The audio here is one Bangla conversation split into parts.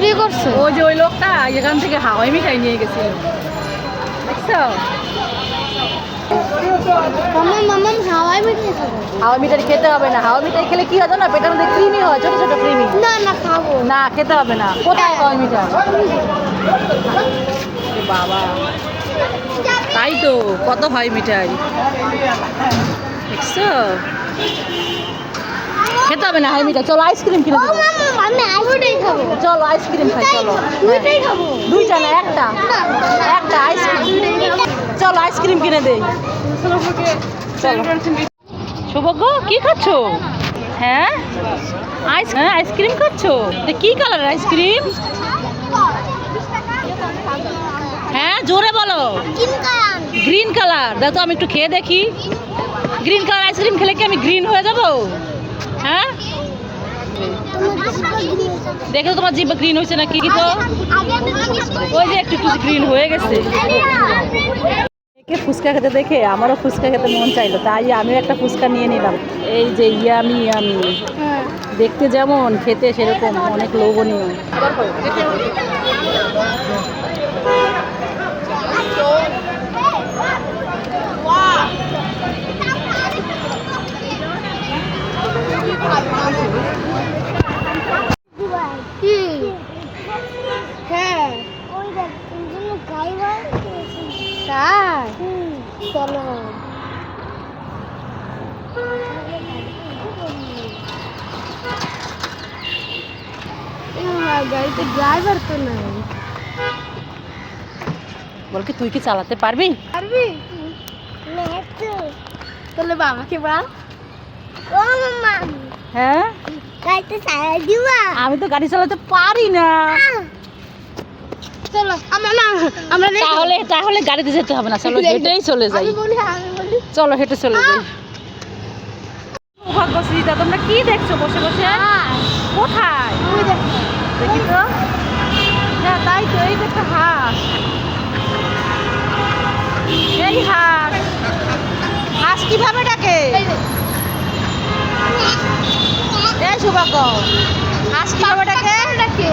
চুরি করছে? ওই যে ওই লোকটা এখান থেকে হাওয়াই মিঠাই নিয়ে গেছিল। দেখছ? হাওয়াই মিঠাই মিঠাই খেতে হবে না। মিঠাই খেলে কি হয় পেটের মধ্যে হয় ছোট ছোট ক্রিমি না না খাব। না খেতে হবে না। কোথায় হাওয়া মিঠাই? বাবা। তাই তো কত হয় মিঠাই। দেখছ? খেতে হবে না মিঠাই চলো আইসক্রিম কিনে ও দেবো আমি আইসক্রিম খাব চলো আইসক্রিম খাই চলো। দুইটাই খাব। দুইটা না একটা? একটা আইসক্রিম। চলো আইসক্রিম কিনে দেই। সৌভাগ্য কি খাচ্ছো? হ্যাঁ? আইস হ্যাঁ আইসক্রিম খাচ্ছো? কি কালার আইসক্রিম? হ্যাঁ জোরে বলো। গ্রিন কালার দেখো আমি একটু খেয়ে দেখি। গ্রিন কালার আইসক্রিম খেলে কি আমি গ্রিন হয়ে যাব? হ্যাঁ? দেখে তোমার জিভ গ্রিন হয়েছে নাকি কি তো? ওই যে একটু একটু গ্রিন হয়ে গেছে। ফুচকা খেতে দেখে আমারও ফুচকা খেতে মন চাইলো, তাই আমিও একটা ফুচকা নিয়ে নিলাম। এই যে ইয়ামি ইয়ামি। দেখতে যেমন, খেতে সেরকম, অনেক লোভনীয়। তাই চলো গাড়িতে ড্রাইভার তো নাই বল কি তুই কি চালাতে পারবি? পারবি? তাহলে বাবাকে বল। ও মামা। হ্যাঁ? গাড়িতে চালাই দিবা? আমি তো গাড়ি চালাতে পারি না। চলো আমরা না আমরা নেই। তাহলে তাহলে গাড়িতে যেতে হবে না চলো হেঁটেই চলে যাই। বলি চলো হেঁটে চলে যাই। সৌভাগ্যশ্রীতা তোমরা কি দেখছ বসে বসে? কোথায়? ওই দেখি। তো। হ্যাঁ তাই তো এই একটা হাঁস। এই হাঁস। হাঁস কীভাবে ডাকে। এই সৌভাগ্য। হাঁস কীভাবে ডাকে? ডাকে।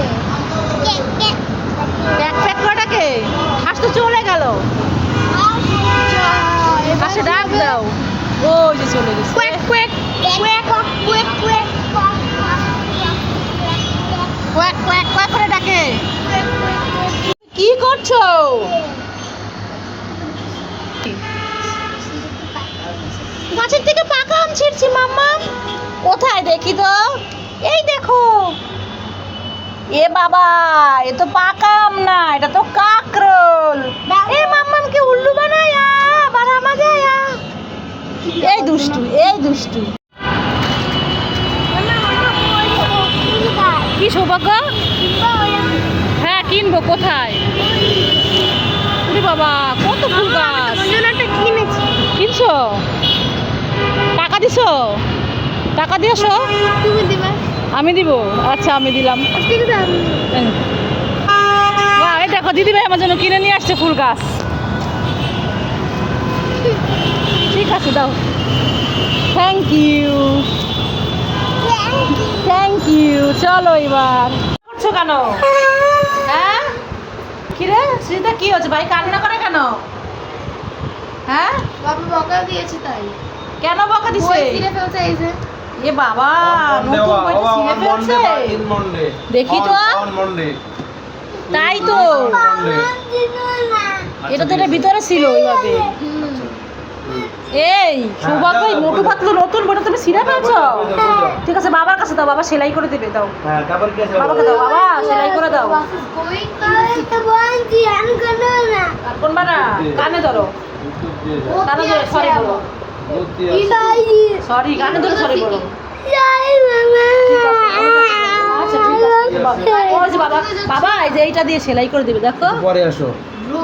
হাঁস তো চলে গেল। হাঁসে ডাক দাও। ওই যে চলে গেছে। Quack quack quack quack quack quack quack quack করে ডাকে। কি করছ? গাছের থেকে পাকা আম ছিঁড়ছি মাম্মা। কোথায় দেখি তো? এই দেখো। এ বাবা এ তো পাকা আম না এটা তো কাকরোল। এ মাম্মামকে উল্লু বানায় বাড়া মাজায়। এই দুষ্টু এই দুষ্টু। কি সৌভাগ্য? হ্যাঁ কিনবো কোথায়? বাবা কত ফুল গাছ। কিনেছি। কিনছো? টাকা দিছো? টাকা দিয়েছ? তুমি দিবা। আমি দিব? আচ্ছা আমি দিলাম। এই। দেখো দিদি ভাই আমার জন্য কিনে নিয়ে আসছে ফুল গাছ। ঠিক আছে দাও। থ্যাংক ইউ থ্যাংক ইউ চলো এবার। করছ কেন? হ্যাঁ? কিরে শ্রীতা কি হচ্ছে ভাই কান্না করে কেন? হ্যাঁ? বাবা বকা দিয়েছে তাই। কেন বকা দিছে? ফেলছে এই যে। এ বাবা নতুন বইটা ছিঁড়ে ফেলছে? দেখি তো তাই তো। এটা তো এটার ভিতরে ছিল ওইভাবে। এই সৌভাগ্য এই মোটু পাতলু নতুন বইটা তুমি ছিঁড়ে ফেলছো? ঠিক আছে বাবার কাছে দাও বাবা সেলাই করে দেবে দাও। হ্যাঁ বাবাকে দাও বাবা সেলাই করে দাও। তো কোন বানা কানে ধরো। কানে ধরে সরি বলো। সরি কানে ধরে সরি বলো। আচ্ছা যে বাবা বাবা এই যে এইটা দিয়ে সেলাই করে দিবে দেখো। পরে আসো।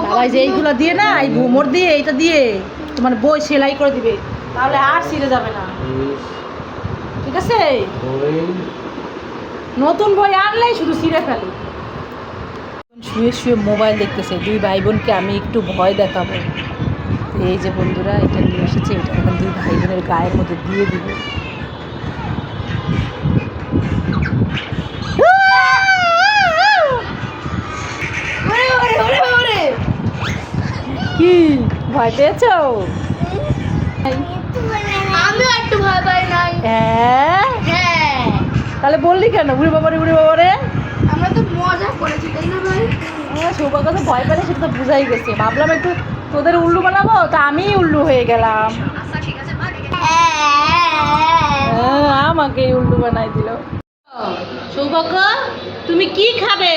বাবা এই যে এইগুলো দিয়ে না এই ঘুমর দিয়ে এইটা দিয়ে তোমার বই সেলাই করে দিবে। তাহলে আর ছিঁড়ে যাবে না। ঠিক আছে? নতুন বই আনলেই শুধু ছিঁড়ে ফেলে। শুয়ে শুয়ে মোবাইল দেখতেছে দুই ভাই বোনকে আমি একটু ভয় দেখাবো। এই যে বন্ধুরা এটা এসেছে এটা এখন দুই ভাই বোনের গায়ের মধ্যে দিয়ে দিব। কি? ভয় পেয়েছ? হ্যাঁ? হ্যাঁ। তাহলে বললি কেন? উড়ে বাবারে উড়ে বাবারে আমরা তো মজা করেছি তাই না ভাই? সৌভাগ্য ভয় পেলে সেটা তো বুঝাই গেছে। ভাবলাম একটু তোদের উল্লু বানাবো? তা আমি উল্লু হয়ে গেলাম। হ্যাঁ, আমাকে উল্লু বানাই দিল। সৌভাগ্য তুমি কি খাবে?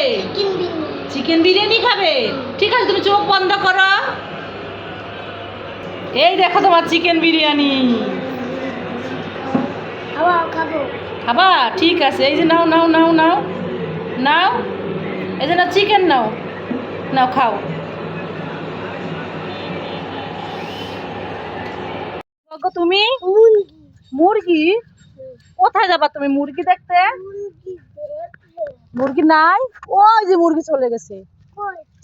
চিকেন বিরিয়ানি। খাবে? ঠিক আছে তুমি চোখ বন্ধ করো। এই দেখো তোমার চিকেন বিরিয়ানি। খাব ঠিক আছে এই যে নাও নাও নাও নাও। নাও এই যে না চিকেন নাও। নাও খাও। তুমি? মুরগি? কোথায় যাবা তুমি মুরগি দেখতে? মুরগি নাই? ওই যে মুরগি চলে গেছে।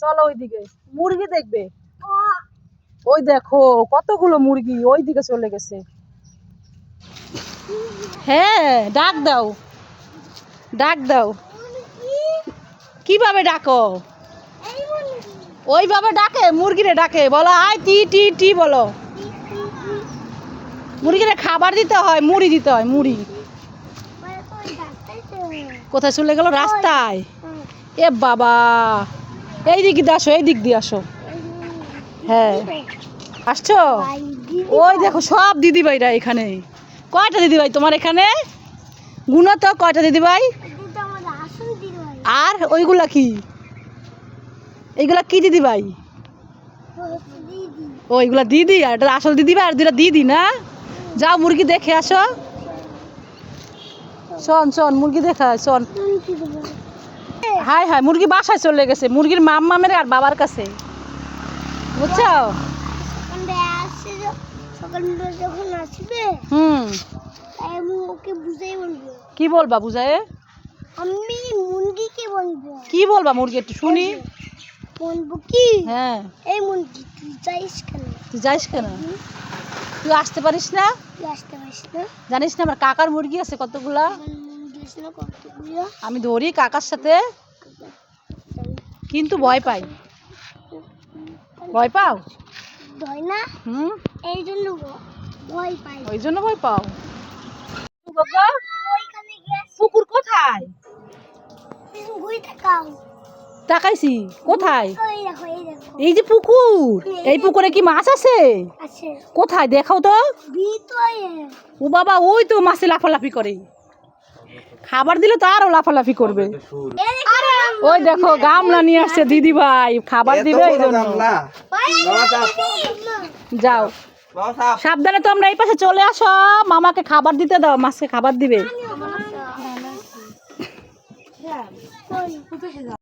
চলো ওইদিকে। মুরগি দেখবে? ওই দেখো, কতগুলো মুরগি ওই দিকে চলে গেছে। হ্যাঁ ডাক দাও। ডাক দাও। কীভাবে ডাকো? ওইভাবে ডাকে, মুরগিরে ডাকে। বলো, আয়, টি টি টি বলো। মুরগিরে খাবার দিতে হয়, মুড়ি দিতে হয়, মুড়ি। কোথায় চলে গেল? রাস্তায়। এ বাবা। এই দিক দিয়ে আসো, এই দিক দিয়ে আসো। হ্যাঁ। আসছো? ওই দেখো, সব দিদিভাইরা এখানে। কয়টা দিদিভাই তোমার এখানে? গুণা তো কয়টা দিদিভাই? আর ওইগুলা কি? এইগুলা কি দিদিভাই? ও, এগুলা দিদি, আর এটা আসল দিদিভাই, আর দুটা দিদি, না? যাও মুরগি দেখে আসো। শোন শোন মুরগি দেখা শোন। হাই হাই মুরগি বাসায় চলে গেছে। মুরগির মাম্মা মেরে আর বাবার কাছে। বুঝছ? হুম। কি বলবা বুঝায়ে? আমি মুরগিকে বলব। কি বলবা মুরগি একটু শুনি। বলব কি? হ্যাঁ। এই মুরগি তুই যাইস কেন? তুই যাইস কেন? তুই আসতে পারিস না? জানিস না আমার কাকার মুরগি আছে কতগুলা? আমি ধরি কাকার সাথে। কিন্তু ভয় পাই। ভয় পাও? না? হুম? এই জন্য ভয় পাই। ওই জন্য ভয় পাও? পুকুর কোথায়? তাকাইছি কোথায়? এই যে পুকুর এই পুকুরে কি মাছ আছে? আছে। কোথায়? দেখাও তো। ও বাবা ওই তো মাছে লাফালাফি করে। খাবার দিলে তো আরও লাফালাফি করবে। ওই দেখো গামলা নিয়ে আসছে দিদি ভাই। খাবার দিবে এই জন্য যাও। সাবধানে তোমরা এই পাশে চলে আসো। মামাকে খাবার দিতে দাও মাছকে খাবার দিবে।